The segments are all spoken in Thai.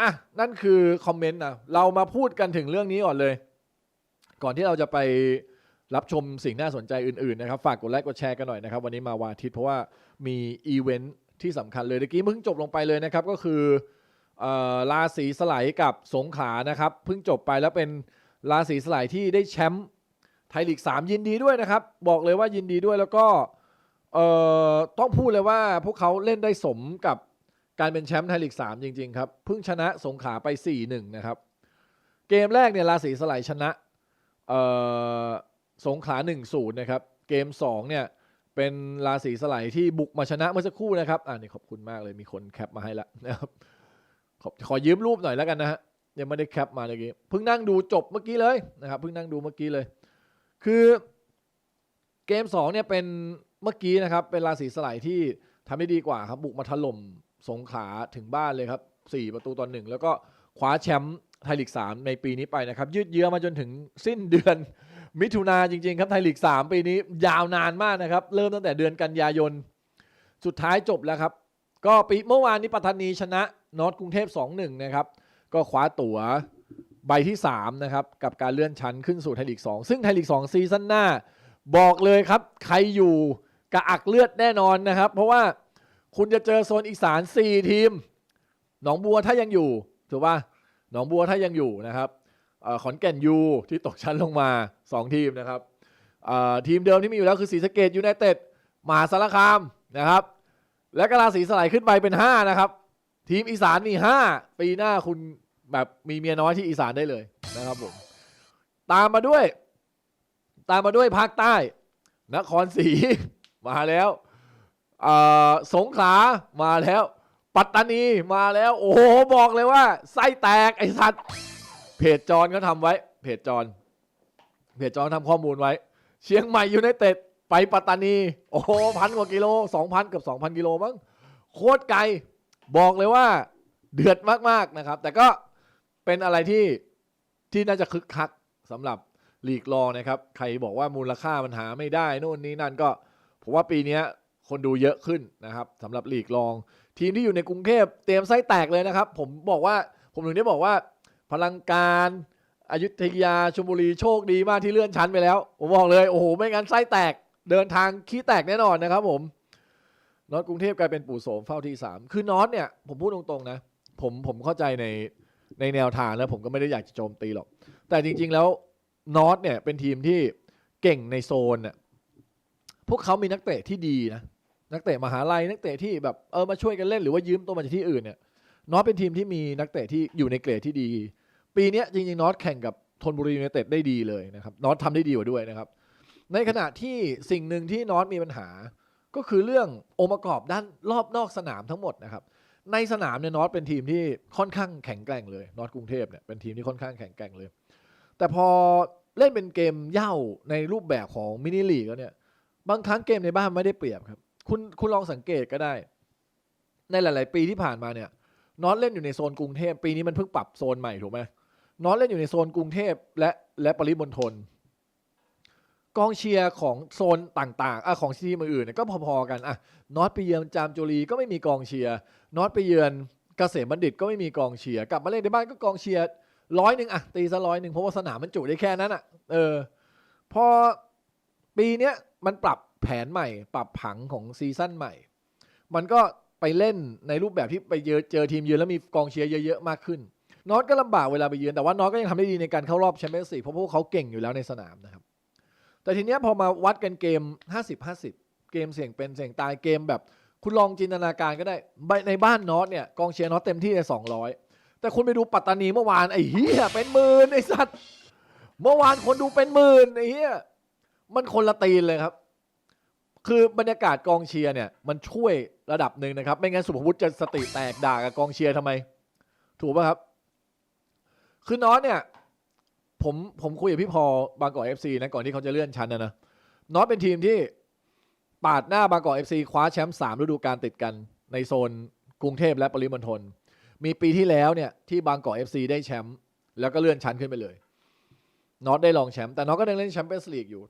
อะนั่นคือคอมเมนต์นะเรามาพูดกันถึงเรื่องนี้ก่อนเลย ก่อนที่เราจะไปรับชมสิ่งน่าสนใจอื่นๆนะครับ ฝากกดไลค์กดแชร์กันหน่อยนะครับ วันนี้มาวันอาทิตย์เพราะว่ามีอีเวนท์ที่สำคัญเลยเมื่อกี้เพิ่งจบลงไปเลยนะครับ ก็คืออราศีสไลด์กับสงขลานะครับเพิ่งจบไปแล้วเป็นราศีสไลด์ที่ได้แชมป์ไทยลีก 3 ยินดีด้วยนะครับ บอกเลยว่ายินดีด้วยแล้วก็ต้องพูดเลยว่าพวกเขาเล่นได้สมกับ การเป็นแชมป์ไทยลีก 3 จริง ๆ ครับ เพิ่งชนะสงขลาไป 4-1 นะครับ เกมแรกเนี่ยราศีสไลด์ชนะสงขลา1-0 นะครับ เกม 2 เนี่ย เป็นราศีสไลด์ที่บุกมาชนะเมื่อสักครู่นะครับอ่านี่ขอบคุณมากเลยมีคนแคปมาให้แล้วนะครับขอขอยืมรูปหน่อยแล้วกันนะฮะยังไม่ได้แคปมาเลยกี้เพิ่งนั่งดูจบเมื่อกี้เลยนะครับเพิ่งนั่งดูเมื่อกี้เลย คือเกม2เนี่ยเป็นเมื่อกี้นะครับเป็นราศีสไลด์ที่ทำได้ดีกว่าครับบุกมาถล่ม สงขลาถึงบ้านเลยครับ 4 ประตูต่อหนึ่งแล้วก็คว้าแชมป์ไทยลีก 3 ในปีนี้ไปนะครับ ยืดเยื้อมาจนถึงสิ้นเดือนมิถุนาจริง ๆ ครับไทยลีก 3 ปีนี้ยาวนานมากนะครับ เริ่มตั้งแต่เดือนกันยายน สุดท้ายจบแล้วครับ ก็ปีเมื่อวานนี้ปัตตานีชนะนอตกรุงเทพ 2-1 นะครับ ก็คว้าตั๋วใบที่ 3 นะครับ กับการเลื่อนชั้นขึ้นสู่ไทยลีก 2 ซึ่งไทยลีก 2 ซีซั่นหน้า บอกเลยครับ ใครอยู่กระอักเลือดแน่นอนนะครับ เพราะว่า คุณจะเจอโซนอีสาน4ทีม หนองบัวถ้ายังอยู่ถูกป่ะหนองบัวถ้ายังอยู่นะครับอขอนแก่นยูที่ตกชั้นลงมา 2 ทีมนะครับทีมเดิมที่มีอยู่แล้วคือศรีสะเกดยูไนเต็ดมหาสารคามนะครับ และกราศีสไลด์ขึ้นไปเป็น 5 นะครับ ทีมอีสานมี 5 ปีหน้าคุณแบบมีเมียน้อยที่อีสานได้เลยนะครับผมตามมาด้วย ตามมาด้วยภาคใต้ นครศรีมาแล้ว สงขลามาแล้ว ปัตตานีมาแล้ว โอ้โหบอกเลยว่า ไส้แตกไอ้สัตว์เพจจอนเขาทำไว้ เพจจอนเพจจอนทำข้อมูลไว้ เชียงใหม่อยูไนเต็ดไปปัตตานี โอ้โหพันกว่ากิโลสองพันเกือบสองพันกิโลมั้งโคตรไกลบอกเลยว่า เดือดมากๆนะครับ แต่ก็เป็นอะไรที่ที่น่าจะคึกคักสำหรับลีกรองนะครับ ใครบอกว่ามูลค่ามันหาไม่ได้นู่นนี่นั่นก็ ผมว่าปีนี้ คนดูเยอะขึ้นนะครับสำหรับลีกรอง ทีมที่อยู่ในกรุงเทพเตรียมไส้แตกเลยนะครับ ผมบอกว่าผมถึงได้บอกว่า พลังการอายุทยาชลบุรีโชคดีมากที่เลื่อนชั้นไปแล้ว ผมบอกเลย โอ้โห ไม่งั้นไส้แตก เดินทางขี้แตกแน่นอนนะครับผมน็อตกรุงเทพกลายเป็นปู่โสมเฝ้าที่สามคือน็อตเนี่ยผมพูดตรงๆนะ ผมผมเข้าใจในในแนวทางแล้วผมก็ไม่ได้อยากจะโจมตีหรอก แต่จริง ๆ แล้วน็อตเนี่ยเป็นทีมที่เก่งในโซนน่ะพวกเขามีนักเตะที่ดีนะ นักเตะมหาลัยนักเตะที่แบบเออมาช่วยกันเล่นหรือว่ายืมตัวมาจากที่อื่นเนี่ยน็อตเป็นทีมที่มีนักเตะที่อยู่ในเกรดที่ดี ปีนี้จริงๆน็อตแข่งกับธนบุรียูไนเต็ดได้ดีเลยนะครับน็อตทำได้ดีกว่าด้วยนะครับ ในขณะที่สิ่งหนึ่งที่น็อตมีปัญหา ก็คือเรื่ององค์ประกอบด้านรอบนอกสนามทั้งหมดนะครับในสนามเนี่ยน็อตเป็นทีมที่ค่อนข้างแข็งแกร่งเลยน็อตกรุงเทพเนี่ยเป็นทีมที่ค่อนข้างแข็งแกร่งเลย แต่พอเล่นเป็นเกมเย่าในรูปแบบของมินิลีกแล้วเนี่ยบางครั้งเกมในบ้านไม่ได้เปรียบครับ คุณคุณลองสังเกตก็ได้ ในหลาย ๆ ปีที่ผ่านมาเนี่ยน็อตเล่นอยู่ในโซนกรุงเทพปีนี้มันเพิ่งปรับโซนใหม่ถูกไหมน็อตเล่นอยู่ในโซนกรุงเทพและและปริมณฑลกองเชียร์ของโซนต่างๆอะของทีมอื่นๆเนี่ยก็พอๆกันอะน็อตไปเยือนจามจุรีก็ไม่มีกองเชียร์น็อตไปเยือนเกษมบัณฑิตก็ไม่มีกองเชียร์กลับมาเล่นในบ้านก็กองเชียร์ร้อยหนึ่งอะตีซะร้อยหนึ่งเพราะว่าสนามมันจุได้แค่นั้นอะ เออ พอปีเนี้ยมันปรับ แผนใหม่ ปรับผังของซีซั่นใหม่ มันก็ไปเล่นในรูปแบบที่ไปเจอเจอทีมเยือนแล้วมีกองเชียร์เยอะๆมากขึ้นนอตก็ลำบากเวลาไปเยือนแต่ว่าน็อตก็ยังทำได้ดีในการเข้ารอบแชมเปี้ยนส์ลีกเพราะพวกเขาเก่งอยู่แล้วในสนามนะครับ แต่ทีเนี้ยพอมาวัดกันเกม 50-50 เกมเสี่ยงเป็นเสี่ยงตายเกมแบบ คุณลองจินตนาการก็ได้ในบ้านน็อตเนี่ยกองเชียร์น็อตเต็มที่เลย200 แต่คุณไปดูปัตตานีเมื่อวานไอ้เหี้ยเป็นหมื่นไอ้สัตว์เมื่อวานคนดูเป็นหมื่นไอ้เหี้ยมันคนละตีนเลยครับ คือบรรยากาศกองเชียร์เนี่ยมันช่วยระดับหนึ่งนะครับ ไม่งั้นสุภวุฒิจะสติแตกด่ากับกองเชียร์ทำไม ถูกป่ะครับ คือน็อตเนี่ย ผมผมคุยกับพี่พอบางกอกเอฟซีนะก่อนที่เขาจะเลื่อนชั้นนะนะน็อตเป็นทีมที่ปาดหน้าบางกอกเอฟซีคว้าแชมป์สามฤดูกาลติดกันในโซนกรุงเทพและปริมณฑลมีปีที่แล้วเนี่ยที่บางกอกเอฟซีได้แชมป์แล้วก็เลื่อนชั้นขึ้นไปเลยน็อตได้รองแชมป์แต่น็อตก็ยังเล่นแชมเปี้ยนส์ลีกอยู่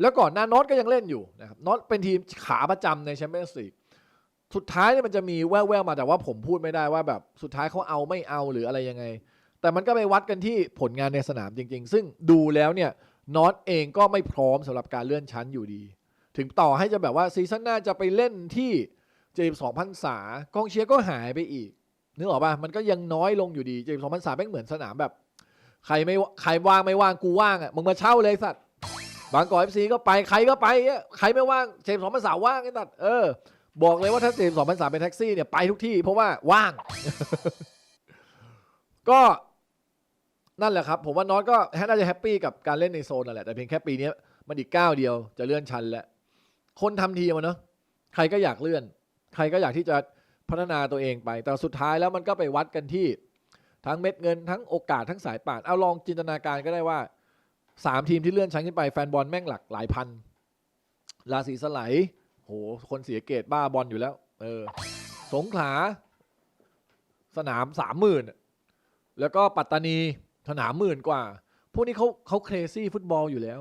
แล้วก่อนหน้าน็อตก็ยังเล่นอยู่นะครับน็อตเป็นทีมขาประจำในแชมเปี้ยนส์ลีกสุดท้ายเนี่ยมันจะมีแว่วๆมาแต่ว่าผมพูดไม่ได้ว่าแบบสุดท้ายเขาเอาไม่เอาหรืออะไรยังไง แต่มันก็ไปวัดกันที่ผลงานในสนามจริง ๆ ซึ่งดูแล้วเนี่ยนอตเองก็ไม่พร้อมสำหรับการเลื่อนชั้นอยู่ดี ถึงต่อให้จะแบบว่าซีซั่นหน้าจะไปเล่นที่เจมสองพันษากองเชียร์ก็หายไปอีกนึกออกป่ะมันก็ยังน้อยลงอยู่ดีเจมสองพันษาแม่งเหมือนสนามแบบ ใครไม่ใครว่างไม่ว่างกูว่างอะมึงมาเช่าเลยสัตว บางกอกเอฟซีก็ไปใครก็ไปอะใครไม่ว่างเจมสองพันษาว่างไอ้สัตว์เออ บอกเลยว่าถ้าเจมสองพันษาเป็นแท็กซี่เนี่ยไปทุกที่เพราะว่าว่าง ก็นั่นแหละครับ ผมว่าน็อตก็น่าจะแฮปปี้กับการเล่นในโซนนั่นแหละแต่เพียงแค่ปีนี้มันอีกก้าวเดียวจะเลื่อนชั้นแล้วคนทำทีมอะเนาะใครก็อยากเลื่อน ใครก็อยากที่จะพัฒนาตัวเองไป แต่สุดท้ายแล้วมันก็ไปวัดกันที่ ทั้งเม็ดเงินทั้งโอกาสทั้งสายป่านเอาลองจินตนาการก็ได้ว่า สามทีมที่เลื่อนชั้นขึ้นไปแฟนบอลแม่งหลักหลายพันราศีสไลด์โห คนเสียเกตบ้าบอลอยู่แล้ว เออ สงขลา สนามสามหมื่นแล้วก็ปัตตานีสนามหมื่นกว่า พวกนี้เขาเขาเครซี่ฟุตบอลอยู่แล้ว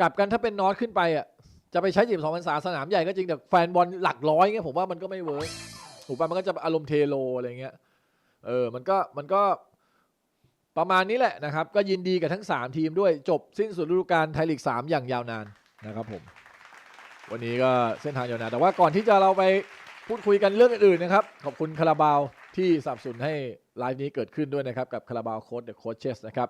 กลับกันถ้าเป็นนอตขึ้นไปอะ จะไปใช้จีบสองพันษาสนามใหญ่ก็จริงแต่แฟนบอลหลักร้อยเงี้ยผมว่ามันก็ไม่เวิร์กถูกป่ะมันก็จะอารมณ์เทโลอะไรเงี้ย เออ มันก็มันก็ ประมาณนี้แหละนะครับ ก็ยินดีกับทั้ง 3 ทีมด้วยจบสิ้นสุดฤดูกาลไทยลีก3 อย่างยาวนานนะครับผม วันนี้ก็เส้นทางยาวนาน แต่ว่าก่อนที่จะเราไปพูดคุยกันเรื่องอื่นๆนะครับ ขอบคุณคาราบาวที่สนับสนุนให้ไลฟ์นี้เกิดขึ้นด้วยนะครับ กับคาราบาวโค้ดเดอะโค้ชเชสนะครับ